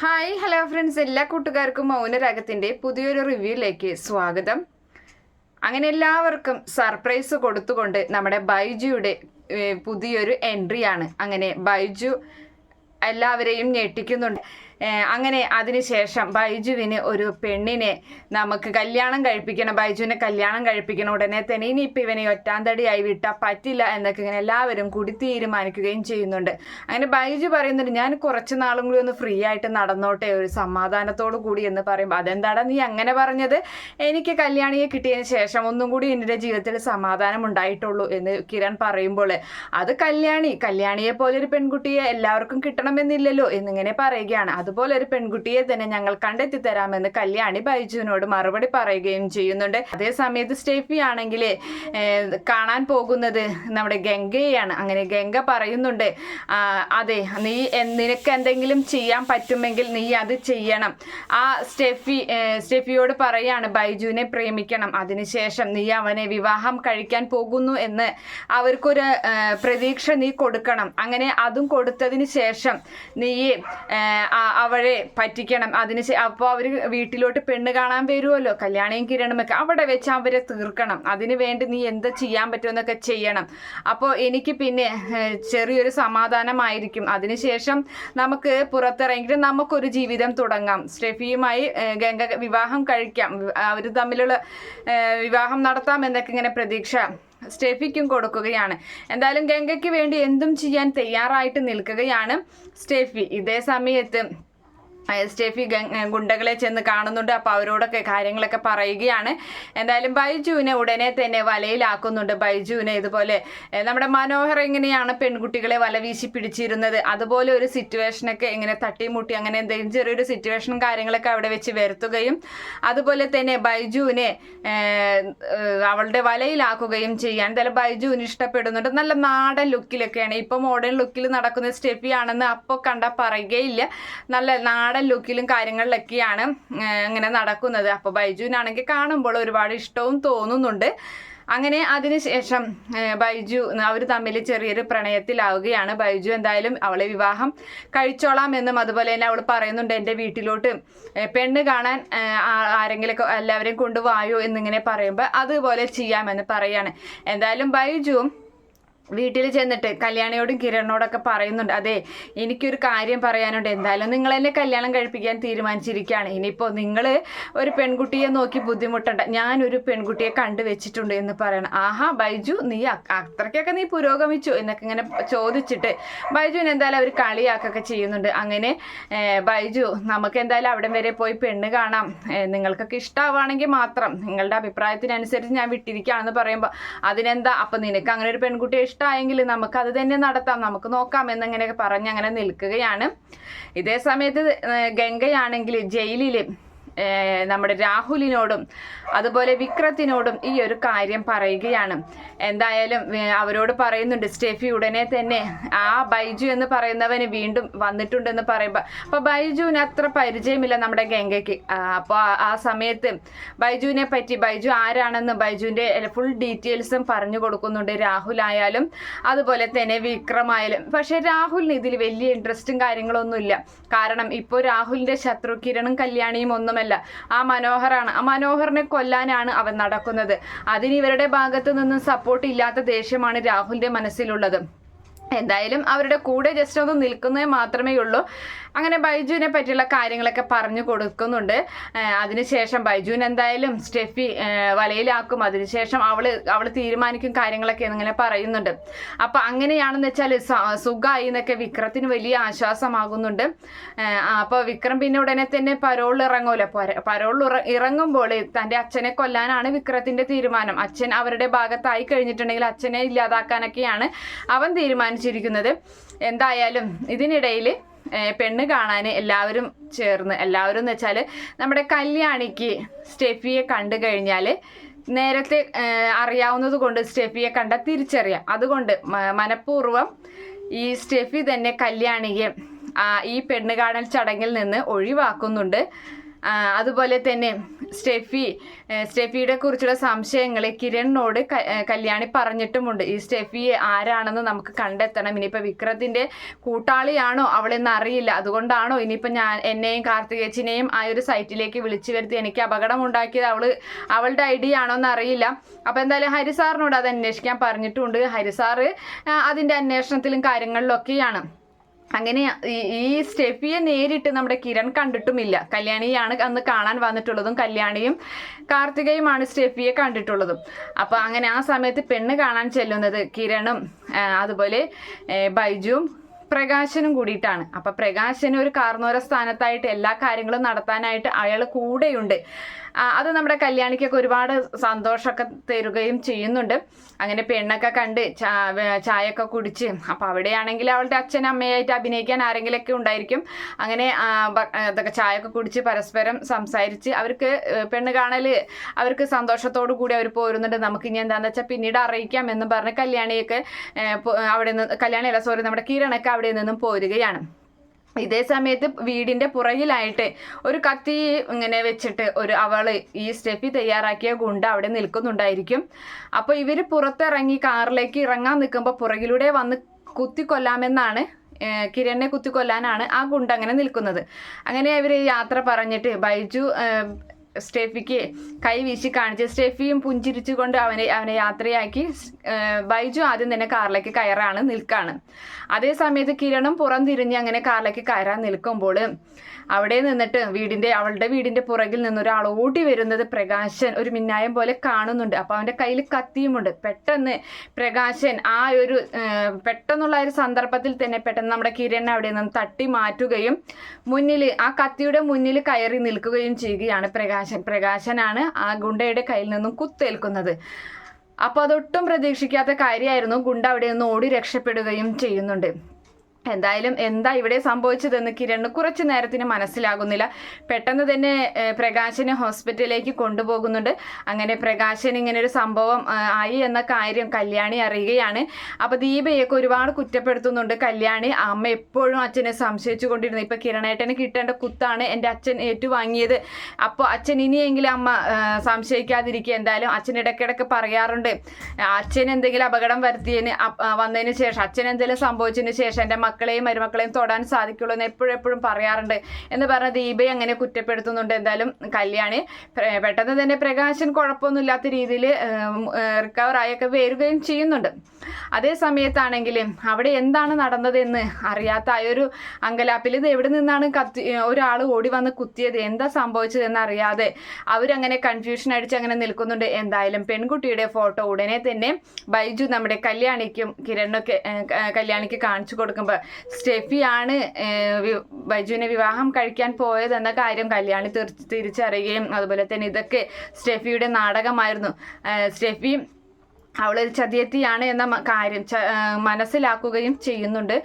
Hi hello friends. എല്ലാ കൂട്ടുകാർക്കും മൗനരാഗത്തിന്റെ പുതിയൊരു റിവ്യൂയിലേക്ക് സ്വാഗതം. അങ്ങനെ എല്ലാവർക്കും സർപ്രൈസ് കൊടുത്തുകൊണ്ട് നമ്മുടെ ബൈജുയുടെ പുതിയൊരു എൻട്രിയാണ്. അങ്ങനെ ബൈജു എല്ലാവരെയും ഞെട്ടിക്കുന്നുണ്ട്. അങ്ങനെ അതിനുശേഷം ബൈജുവിന് ഒരു പെണ്ണിനെ നമുക്ക് കല്യാണം കഴിപ്പിക്കണം ബൈജുവിനെ കല്യാണം കഴിപ്പിക്കണം. ഉടനെ തന്നെ ഇനിയിപ്പോൾ ഇവനെ ഒറ്റാന്തടിയായി വിട്ടാൽ പറ്റില്ല എന്നൊക്കെ ഇങ്ങനെ എല്ലാവരും കൂടി തീരുമാനിക്കുകയും ചെയ്യുന്നുണ്ട്. അങ്ങനെ ബൈജു പറയുന്നുണ്ട് ഞാൻ കുറച്ച് നാളും കൂടി ഒന്ന് ഫ്രീ ആയിട്ട് നടന്നോട്ടെ ഒരു സമാധാനത്തോടു കൂടി എന്ന് പറയുമ്പോൾ അതെന്താടാ നീ അങ്ങനെ പറഞ്ഞത്? എനിക്ക് കല്യാണിയെ കിട്ടിയതിന് ശേഷം ഒന്നും കൂടി എന്റെ ജീവിതത്തിൽ സമാധാനം ഉണ്ടായിട്ടുള്ളൂ എന്ന് കിരൺ പറയുമ്പോൾ അത് കല്യാണി കല്യാണിയെ പോലെ ഒരു പെൺകുട്ടിയെ എല്ലാവർക്കും കിട്ടണമെന്നില്ലല്ലോ എന്നിങ്ങനെ പറയുകയാണ്. അതുപോലെ ഒരു പെൺകുട്ടിയെ തന്നെ ഞങ്ങൾ കണ്ടെത്തി തരാമെന്ന് കല്യാണി ബൈജുവിനോട് മറുപടി പറയുകയും ചെയ്യുന്നുണ്ട്. അതേസമയത്ത് സ്റ്റെഫി ആണെങ്കിൽ കാണാൻ പോകുന്നത് നമ്മുടെ ഗംഗയാണ് അങ്ങനെ ഗംഗ പറയുന്നുണ്ട് അതെ നീ നിനക്ക് എന്തെങ്കിലും ചെയ്യാൻ പറ്റുമെങ്കിൽ നീ അത് ചെയ്യണം. ആ സ്റ്റെഫി സ്റ്റെഫിയോട് പറയാണ് ബൈജുവിനെ പ്രേമിക്കണം. അതിനുശേഷം നീ അവനെ വിവാഹം കഴിക്കാൻ പോകുന്നു എന്ന് അവർക്കൊരു പ്രതീക്ഷ നീ കൊടുക്കണം. അങ്ങനെ അതും കൊടുത്തതിന് ശേഷം നീ അവരെ പറ്റിക്കണം. അതിന് അപ്പോൾ അവർ വീട്ടിലോട്ട് പെണ്ണ് കാണാൻ വരുമല്ലോ കല്യാണിയും കിരണമൊക്കെ അവിടെ വെച്ച് അവരെ തീർക്കണം. അതിന് വേണ്ടി നീ എന്താ ചെയ്യാൻ പറ്റുമെന്നൊക്കെ ചെയ്യണം. അപ്പോൾ എനിക്ക് പിന്നെ ചെറിയൊരു സമാധാനമായിരിക്കും. അതിനുശേഷം നമുക്ക് പുറത്തിറങ്ങിയിട്ട് നമുക്കൊരു ജീവിതം തുടങ്ങാം. സ്റ്റെഫിയുമായി ഗംഗ വിവാഹം കഴിക്കാം. അവർ തമ്മിലുള്ള വിവാഹം നടത്താം എന്നൊക്കെ ഇങ്ങനെ പ്രതീക്ഷ സ്റ്റെഫിക്കും കൊടുക്കുകയാണ്. എന്തായാലും ഗംഗയ്ക്ക് വേണ്ടി എന്തും ചെയ്യാൻ തയ്യാറായിട്ട് നിൽക്കുകയാണ് സ്റ്റെഫി. ഇതേ സമയത്ത് ആ, സ്റ്റെഫി എഫ് ഗുണ്ടകളെ ചെന്ന് കാണുന്നുണ്ട്. അപ്പോൾ അവരോടൊക്കെ കാര്യങ്ങളൊക്കെ പറയുകയാണ്. എന്തായാലും ബൈജുവിനെ ഉടനെ തന്നെ വലയിലാക്കുന്നുണ്ട്. ബൈജുവിനെ ഇതുപോലെ നമ്മുടെ മനോഹർ എങ്ങനെയാണ് പെൺകുട്ടികളെ വല വീശി പിടിച്ചിരുന്നത്? അതുപോലെ ഒരു സിറ്റുവേഷനൊക്കെ ഇങ്ങനെ തട്ടിമുട്ടി അങ്ങനെ എന്തെങ്കിലും ചെറിയൊരു സിറ്റുവേഷനും കാര്യങ്ങളൊക്കെ അവിടെ വെച്ച് വരുത്തുകയും അതുപോലെ തന്നെ ബൈജുവിനെ അവളുടെ വലയിലാക്കുകയും ചെയ്യാൻ. എന്തായാലും ബൈജുവിന് ഇഷ്ടപ്പെടുന്നുണ്ട്. നല്ല നാടൻ ലുക്കിലൊക്കെയാണ് ഇപ്പോൾ മോഡേൺ ലുക്കിൽ നടക്കുന്ന സ്റ്റെഫി ആണെന്ന് അപ്പോൾ കണ്ടാൽ പറയുകയില്ല. നല്ല നാടൻ ലുക്കിലും കാര്യങ്ങളിലൊക്കെയാണ് ഇങ്ങനെ നടക്കുന്നത്. അപ്പോൾ ബൈജുവിനാണെങ്കിൽ കാണുമ്പോൾ ഒരുപാട് ഇഷ്ടവും തോന്നുന്നുണ്ട്. അങ്ങനെ അതിനുശേഷം ശേഷം ബൈജു അവർ തമ്മിൽ ചെറിയൊരു പ്രണയത്തിലാവുകയാണ്. ബൈജു എന്തായാലും അവളെ വിവാഹം കഴിച്ചോളാം എന്നും അതുപോലെ തന്നെ അവൾ പറയുന്നുണ്ട് എന്റെ വീട്ടിലോട്ട് പെണ്ണ് കാണാൻ ആരെങ്കിലൊക്കെ എല്ലാവരെയും കൊണ്ടുപോയോ എന്നിങ്ങനെ പറയുമ്പോൾ അതുപോലെ ചെയ്യാമെന്ന് പറയാണ്. എന്തായാലും ബൈജുവും വീട്ടിൽ ചെന്നിട്ട് കല്യാണിയോടും കിരണോടൊക്കെ പറയുന്നുണ്ട്. അതെ എനിക്കൊരു കാര്യം പറയാനുണ്ട്. എന്തായാലും നിങ്ങൾ എന്നെ കല്യാണം കഴിപ്പിക്കാൻ തീരുമാനിച്ചിരിക്കുകയാണ്. ഇനിയിപ്പോൾ നിങ്ങൾ ഒരു പെൺകുട്ടിയെ നോക്കി ബുദ്ധിമുട്ടണ്ട. ഞാനൊരു പെൺകുട്ടിയെ കണ്ടു വെച്ചിട്ടുണ്ട് എന്ന് പറയണം. ആഹാ ബൈജു നീ അത്രയ്ക്കൊക്കെ നീ പുരോഗമിച്ചു എന്നൊക്കെ ഇങ്ങനെ ചോദിച്ചിട്ട് ബൈജുവിന് എന്തായാലും അവർ കളിയാക്കൊക്കെ ചെയ്യുന്നുണ്ട്. അങ്ങനെ ബൈജു നമുക്ക് എന്തായാലും അവിടെ വരെ പോയി പെണ്ണ് കാണാം. നിങ്ങൾക്കൊക്കെ ഇഷ്ടമാവുകയാണെങ്കിൽ മാത്രം നിങ്ങളുടെ അഭിപ്രായത്തിനനുസരിച്ച് ഞാൻ വിട്ടിരിക്കുകയാണെന്ന് പറയുമ്പോൾ അതിനെന്താ? അപ്പം നിനക്ക് അങ്ങനെ ഒരു പെൺകുട്ടിയെ ഇഷ്ടമായെങ്കിൽ നമുക്ക് അത് തന്നെ നടത്താം. നമുക്ക് നോക്കാം എന്നിങ്ങനെയൊക്കെ പറഞ്ഞ് അങ്ങനെ നിൽക്കുകയാണ്. ഇതേ സമയത്ത് ഗംഗയാണെങ്കിൽ ജയിലിൽ നമ്മുടെ രാഹുലിനോടും അതുപോലെ വിക്രത്തിനോടും ഈ ഒരു കാര്യം പറയുകയാണ്. എന്തായാലും അവരോട് പറയുന്നുണ്ട് സ്റ്റെഫി ഉടനെ തന്നെ ആ ബൈജു എന്ന് പറയുന്നവന് വീണ്ടും വന്നിട്ടുണ്ടെന്ന് പറയുമ്പോൾ അപ്പോൾ ബൈജുവിന് അത്ര പരിചയമില്ല നമ്മുടെ ഗംഗയ്ക്ക്. അപ്പോൾ ആ സമയത്ത് ബൈജുവിനെ പറ്റി ബൈജു ആരാണെന്ന് ബൈജുവിന്റെ ഫുൾ ഡീറ്റെയിൽസും പറഞ്ഞു കൊടുക്കുന്നുണ്ട്. രാഹുൽ ആയാലും അതുപോലെ തന്നെ വിക്രമായാലും പക്ഷേ രാഹുലിന് ഇതിൽ വലിയ ഇൻട്രസ്റ്റും കാര്യങ്ങളൊന്നുമില്ല. കാരണം ഇപ്പോൾ രാഹുലിന്റെ ശത്രു കിരണും കല്യാണിയും ഒന്നുമല്ല. ആ മനോഹറാണ് ആ മനോഹറിനെ കൊല്ലാനാണ് അവൻ നടക്കുന്നത്. അതിന് ഇവരുടെ ഭാഗത്തു നിന്നും സപ്പോർട്ട് ഇല്ലാത്ത ദേഷ്യമാണ് രാഹുലിന്റെ മനസ്സിലുള്ളത്. എന്തായാലും അവരുടെ കൂടെ ജസ്റ്റ് ഒന്ന് നിൽക്കുന്നേ മാത്രമേ ഉള്ളൂ അങ്ങനെ ബൈജുവിനെ പറ്റിയുള്ള കാര്യങ്ങളൊക്കെ പറഞ്ഞു കൊടുക്കുന്നുണ്ട്. അതിനുശേഷം ബൈജുവിന് എന്തായാലും സ്റ്റെഫി വലയിലാക്കും. അതിനുശേഷം അവൾ അവൾ തീരുമാനിക്കും കാര്യങ്ങളൊക്കെ ഇങ്ങനെ പറയുന്നുണ്ട്. അപ്പൊ അങ്ങനെയാണെന്ന് വെച്ചാൽ സുഖമായി എന്നൊക്കെ വിക്രത്തിന് വലിയ ആശ്വാസമാകുന്നുണ്ട്. അപ്പൊ അപ്പോൾ വിക്രം പിന്നെ ഉടനെ തന്നെ പരോളിൽ ഇറങ്ങൂല. പരോളിൽ ഇറങ്ങുമ്പോൾ തന്റെ അച്ഛനെ കൊല്ലാനാണ് വിക്രത്തിന്റെ തീരുമാനം. അച്ഛൻ അവരുടെ ഭാഗത്തായി കഴിഞ്ഞിട്ടുണ്ടെങ്കിൽ അച്ഛനെ ഇല്ലാതാക്കാനൊക്കെയാണ് അവൻ തീരുമാനിച്ചിരിക്കുന്നത്. എന്തായാലും ഇതിനിടയിൽ പെണ്ണ് കാണാൻ എല്ലാവരും ചേർന്ന്. എല്ലാവരും എന്ന് വെച്ചാൽ നമ്മുടെ കല്യാണിക്ക് സ്റ്റെഫിയെ കണ്ടു കഴിഞ്ഞാൽ നേരത്തെ അറിയാവുന്നത് കൊണ്ട് സ്റ്റെഫിയെ കണ്ട തിരിച്ചറിയാം. അതുകൊണ്ട് മനഃപൂർവം ഈ സ്റ്റെഫി തന്നെ കല്യാണിയെ ഈ പെണ്ണ് കാണൽ ചടങ്ങിൽ നിന്ന് ഒഴിവാക്കുന്നുണ്ട്. അതുപോലെ തന്നെ സ്റ്റെഫി സ്റ്റെഫിയുടെ കുറിച്ചുള്ള സംശയങ്ങൾ കിരണിനോട് കല്യാണി പറഞ്ഞിട്ടുമുണ്ട്. ഈ സ്റ്റെഫി ആരാണെന്ന് നമുക്ക് കണ്ടെത്തണം. ഇനിയിപ്പോൾ വിക്രത്തിന്റെ കൂട്ടാളിയാണോ അവളെന്ന് അറിയില്ല അതുകൊണ്ടാണോ ഇനിയിപ്പോൾ ഞാൻ എന്നെയും കാർത്തികേച്ചിനെയും ആ ഒരു സൈറ്റിലേക്ക് വിളിച്ചു വരുത്തി എനിക്ക് അപകടം ഉണ്ടാക്കിയത് അവൾ അവളുടെ ഐഡിയ ആണോ എന്ന് അറിയില്ല അപ്പോൾ എന്തായാലും ഹരിസാറിനോട് അത് അന്വേഷിക്കാൻ പറഞ്ഞിട്ടുണ്ട്. ഹരിസാറ് അതിന്റെ അന്വേഷണത്തിലും കാര്യങ്ങളിലൊക്കെയാണ്. അങ്ങനെ ഈ- സ്റ്റെഫിയെ നേരിട്ട് നമ്മുടെ കിരൺ കണ്ടിട്ടുമില്ല. കല്യാണിയാണ് അന്ന് കാണാൻ വന്നിട്ടുള്ളതും കല്യാണിയും കാർത്തികയുമാണ് സ്റ്റെഫിയെ കണ്ടിട്ടുള്ളതും. അപ്പൊ അങ്ങനെ ആ സമയത്ത് പെണ്ണ് കാണാൻ ചെല്ലുന്നത് കിരണും അതുപോലെ ബൈജുവും പ്രകാശനും കൂടിയിട്ടാണ്. അപ്പൊ പ്രകാശന് ഒരു കാർന്നോര സ്ഥാനത്തായിട്ട് എല്ലാ കാര്യങ്ങളും നടത്താനായിട്ട് അയാൾ കൂടെയുണ്ട്. അത് നമ്മുടെ കല്യാണിക്കൊക്കെ ഒരുപാട് സന്തോഷമൊക്കെ തരുകയും ചെയ്യുന്നുണ്ട്. അങ്ങനെ പെണ്ണൊക്കെ കണ്ട് ചാ ഒക്കെ കുടിച്ച് അപ്പൊ അവിടെയാണെങ്കിൽ അവളുടെ അച്ഛൻ അമ്മയായിട്ട് അഭിനയിക്കാൻ ആരെങ്കിലൊക്കെ ഉണ്ടായിരിക്കും. അങ്ങനെ ഇതൊക്കെ ചായയൊക്കെ കുടിച്ച് പരസ്പരം സംസാരിച്ച് അവർക്ക് പെണ്ണ് കാണൽ അവർക്ക് സന്തോഷത്തോടു കൂടി അവർ പോരുന്നുണ്ട്. നമുക്ക് ഇനി എന്താണെന്ന് വെച്ചാൽ പിന്നീട് അറിയിക്കാം എന്ന് പറഞ്ഞ് കല്യാണിയൊക്കെ അവിടെ നിന്ന് കല്യാണിയല്ല സോറി നമ്മുടെ കിരണൊക്കെ അവിടെ നിന്നും പോരുകയാണ്. ഇതേ സമയത്ത് വീടിന്റെ പുറകിലായിട്ട് ഒരു കത്തി ഇങ്ങനെ വെച്ചിട്ട് ഒരു അവൾ ഈ സ്റ്റെഫി തയ്യാറാക്കിയ ഗുണ്ട അവിടെ നിൽക്കുന്നുണ്ടായിരിക്കും. അപ്പൊ ഇവർ പുറത്തിറങ്ങി കാറിലേക്ക് ഇറങ്ങാൻ നിൽക്കുമ്പോൾ പുറകിലൂടെ വന്ന് കുത്തിക്കൊല്ലാമെന്നാണ് കിരണിനെ കുത്തിക്കൊല്ലാനാണ് ആ ഗുണ്ട അങ്ങനെ നിൽക്കുന്നത്. അങ്ങനെ ഇവർ യാത്ര പറഞ്ഞിട്ട് ബൈജു സ്റ്റെഫിക്ക് കൈ വീശി കാണിച്ച് സ്റ്റെഫിയും പുഞ്ചിരിച്ചുകൊണ്ട് അവനെ അവനെ യാത്രയാക്കി. ബൈജു ആദ്യം തന്നെ കാറിലേക്ക് കയറാണ് നിൽക്കാണ്. അതേ സമയത്ത് കിരണും പുറം തിരിഞ്ഞ് അങ്ങനെ കാറിലേക്ക് കയറാൻ നിൽക്കുമ്പോൾ അവിടെ നിന്നിട്ട് വീടിന്റെ അവളുടെ വീടിന്റെ പുറകിൽ നിന്ന് ഒരാൾ ഓടി വരുന്നത് പ്രകാശൻ ഒരു മിന്നായം പോലെ കാണുന്നുണ്ട്. അപ്പൊ അവന്റെ കയ്യിൽ കത്തിയുമുണ്ട് പെട്ടെന്ന് പ്രകാശൻ ആ ഒരു പെട്ടെന്നുള്ള ഒരു സന്ദർഭത്തിൽ തന്നെ പെട്ടെന്ന് നമ്മുടെ കിരൺ അവിടെ നിന്ന് തട്ടി മാറ്റുകയും മുന്നിൽ ആ കത്തിയുടെ മുന്നിൽ കയറി നിൽക്കുകയും ചെയ്യുകയാണ് പ്രകാശൻ. പ്രകാശനാണ് ആ ഗുണ്ടയുടെ കയ്യിൽ നിന്നും കുത്തേൽക്കുന്നത്. അപ്പോൾ അതൊട്ടും പ്രതീക്ഷിക്കാത്ത കാര്യമായിരുന്നു ഗുണ്ട അവിടെ നിന്ന് ഓടി രക്ഷപ്പെടുകയും ചെയ്യുന്നുണ്ട്. എന്തായാലും എന്താ ഇവിടെ സംഭവിച്ചതെന്ന് കിരണ് കുറച്ചു നേരത്തിന് മനസ്സിലാകുന്നില്ല. പെട്ടെന്ന് തന്നെ പ്രകാശനെ ഹോസ്പിറ്റലിലേക്ക് കൊണ്ടുപോകുന്നുണ്ട്. അങ്ങനെ പ്രകാശൻ ഇങ്ങനെ ഒരു സംഭവം ആയി എന്ന കാര്യം കല്യാണി അറിയുകയാണ്. അപ്പൊ ദീപയൊക്കെ ഒരുപാട് കുറ്റപ്പെടുത്തുന്നുണ്ട്. കല്യാണി അമ്മ എപ്പോഴും അച്ഛനെ സംശയിച്ചു കൊണ്ടിരുന്നു. ഇപ്പൊ കിരണേട്ടന് കിട്ടേണ്ട കുത്താണ് എന്റെ അച്ഛൻ ഏറ്റുവാങ്ങിയത്. അപ്പോൾ അച്ഛൻ ഇനിയെങ്കിലും അമ്മ സംശയിക്കാതിരിക്കുക. എന്തായാലും അച്ഛൻ ഇടയ്ക്കിടയ്ക്ക് പറയാറുണ്ട്. അച്ഛൻ എന്തെങ്കിലും അപകടം വരുത്തിയതിന് വന്നതിന് ശേഷം അച്ഛൻ എന്തെങ്കിലും സംഭവിച്ചതിന് ശേഷം എന്റെ മക്കളെയും മരുമക്കളെയും തൊടാൻ സാധിക്കുള്ളൂ എന്ന് എപ്പോഴും എപ്പോഴും പറയാറുണ്ട്. എന്ന് പറഞ്ഞ ദീപയെ അങ്ങനെ കുറ്റപ്പെടുത്തുന്നുണ്ട്. എന്തായാലും കല്യാണി പെട്ടെന്ന് തന്നെ പ്രകാശൻ കുഴപ്പമൊന്നുമില്ലാത്ത രീതിയിൽ റിക്കവർ ആയൊക്കെ വരികയും ചെയ്യുന്നുണ്ട്. അതേ സമയത്താണെങ്കിൽ അവിടെ എന്താണ് നടന്നതെന്ന് അറിയാത്ത ആ ഒരു അങ്കലാപ്പിൽ ഇത് എവിടെ നിന്നാണ് കത്തി ഒരാൾ ഓടി വന്ന് കുത്തിയത്? എന്താ സംഭവിച്ചതെന്ന് അറിയാതെ അവരങ്ങനെ കൺഫ്യൂഷൻ അടിച്ച് അങ്ങനെ നിൽക്കുന്നുണ്ട്. എന്തായാലും പെൺകുട്ടിയുടെ ഫോട്ടോ ഉടനെ തന്നെ ബൈജു നമ്മുടെ കല്യാണിക്കും കിരണിനൊക്കെ ഏഹ്, കല്യാണിക്ക് കാണിച്ചു കൊടുക്കുമ്പോൾ സ്റ്റെഫിയാണ് ബൈജുവിനെ വിവാഹം കഴിക്കാൻ പോയതെന്ന കാര്യം കല്യാണി തിരിച്ചറിയുകയും അതുപോലെ തന്നെ ഇതൊക്കെ സ്റ്റെഫിയുടെ നാടകമായിരുന്നു. സ്റ്റെഫി അവളൊരു ചതിയത്തിയാണ് എന്ന കാര്യം മനസ്സിലാക്കുകയും ചെയ്യുന്നുണ്ട്.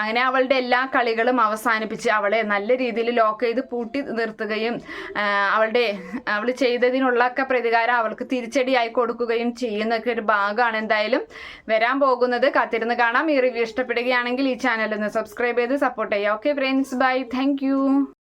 അങ്ങനെ അവളുടെ എല്ലാ കളികളും അവസാനിപ്പിച്ച് അവളെ നല്ല രീതിയിൽ ലോക്ക് ചെയ്ത് പൂട്ടി നിർത്തുകയും അവളുടെ അവൾ ചെയ്തതിനുള്ളൊക്കെ പ്രതികാരം അവൾക്ക് തിരിച്ചടിയായി കൊടുക്കുകയും ചെയ്യുന്നൊക്കെ ഒരു ഭാഗമാണ് എന്തായാലും വരാൻ പോകുന്നത്. കാത്തിരുന്ന് കാണാം. ഈ റിവ്യൂ ഇഷ്ടപ്പെടുകയാണെങ്കിൽ ഈ ചാനൽ ഒന്ന് സബ്സ്ക്രൈബ് ചെയ്ത് സപ്പോർട്ട് ചെയ്യാം ഓക്കെ ഫ്രണ്ട്സ് ബൈ താങ്ക്